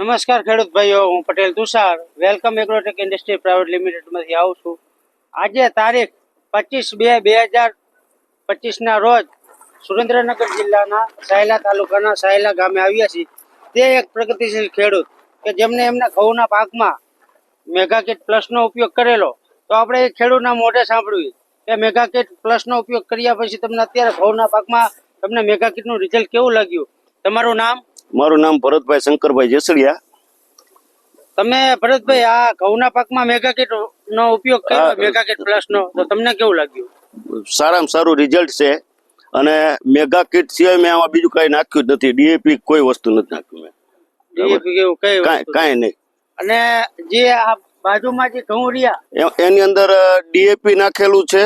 નમસ્કાર ખેડૂત ભાઈઓ, હું Patel Tushar. Welcome Agrotech Industry Private લિમિટેડમાંથી આવું છું. આજે તારીખ પચીસ બે બે હજાર પચીસના રોજ સુરેન્દ્રનગર જિલ્લાના સાયલા તાલુકાના સાયલા ગામે આવ્યા છીએ. તે એક પ્રગતિશીલ ખેડૂત કે જેમને એમના ઘઉંના પાકમાં મેગાકીટ પ્લસનો ઉપયોગ કરેલો. તો આપણે એ ખેડૂતના મોઢે સાંભળ્યું કે મેગાકીટ પ્લસનો ઉપયોગ કર્યા પછી તમને અત્યારે ઘઉંના પાકમાં તમને મેગાકીટનું રિઝલ્ટ કેવું લાગ્યું? તમારું નામ? મારું નામ ભરતભાઈ શંકરભાઈ જેસડિયા. તમે ભરતભાઈ આ ઘઉંના પાકમાં મેગાકીટ નો ઉપયોગ કર્યો. મેગાકીટ પ્લસ નો તો તમને કેવું લાગ્યું? સારામાં સારું રિઝલ્ટ છે. અને મેગા કીટ સિવાય મેં આમાં બીજું કઈ નાખ્યું જ નથી. ડીએપી કોઈ વસ્તુ નથી નાખ્યું મેં. ડીએપી કેવું કઈ કઈ નહીં. અને જે આ બાજુમાં જે ઘઉં રહ્યા એની અંદર ડીએપી નાખેલું છે.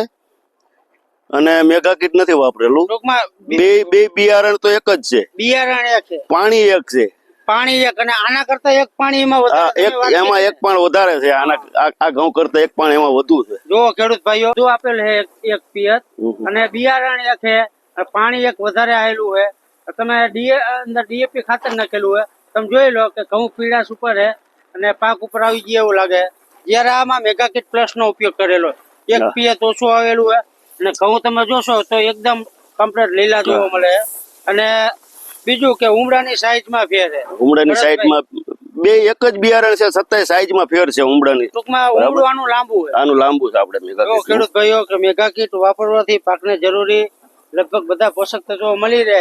અને મેગા કીટ નથી વાપરેલું. ટૂંકમાં બે બે બિયારણ તો એક જ છે. બિયારણ એક છે. પાણી એક છે. પાણી એક અને આના કરતા એક પાણી એમાં વધારે એક એમાં એક પણ વધારે છે. આના આ- ઘઉં કરતા એક પણ એમાં વધુ છે. જો ખેડૂત ભાઈઓ જો આપેલ છે એક- પિયત અને બિયારણ એક છે પાણી એક વધારે આવેલું છે. તમે ડીએ અંદર ડીએપી ખાતર નાખેલું હોય તમે જોઈ લો કે ઘઉં પીળાશ ઉપર છે અને પાક ઉપર આવી ગયા એવું લાગે. જ્યારે આમાં મેગાકીટ પ્લસ નો ઉપયોગ કરેલો એક. પિયત ઓછું આવેલું હોય અને ઘઉં તમે જોશો તો એકદમ કમ્પ્લેટ લીલા જોવા મળે. અને બીજું કે ઉમરાની સાઈઝમાં ફેર છે. ઉમડાની બરાબર. બે એક જ બિયારણ છે છતાંય સાઈઝમાં ફેર છે ઉમડાની ટૂંકમાં ઉમરું આનું લાંબુ આનું લાંબુ છે આપણે મેગા ખેડૂત ભાઈઓ કે મેગા કીટ વાપરવાથી પાકને જરૂરી લગભગ બધા પોષક તત્વો મળી રહે.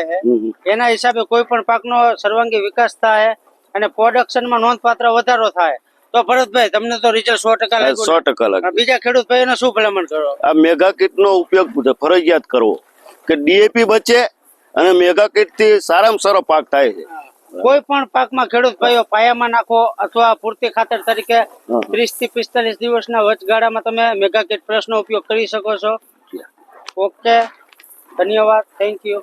એના હિસાબે કોઈ પણ પાકનો સર્વાંગી વિકાસ થાય અને પ્રોડક્શનમાં નોંધપાત્ર વધારો થાય. તો ભરતભાઈ તમને તો રિઝલ્ટ સો ટકા લાગ્યું. સો ટકા લાગ્યું. બીજા ખેડૂત ભાઈઓને શું ભલામણ કરો? આ મેગા કિટ નો ઉપયોગ ફરજિયાત કરવો. કે ડીએપી બચે અને મેગા કિટથી સારામાં સારો પાક થાય છે. કોઈ પણ પાકમાં ખેડૂત ભાઈઓ પાયામાં નાખો અથવા પૂરતી ખાતર તરીકે ત્રીસથી પિસ્તાલીસ દિવસના વચગાળામાં તમે મેગા કીટ પ્લસ નો ઉપયોગ કરી શકો છો. ઓકે. ધન્યવાદ. Thank you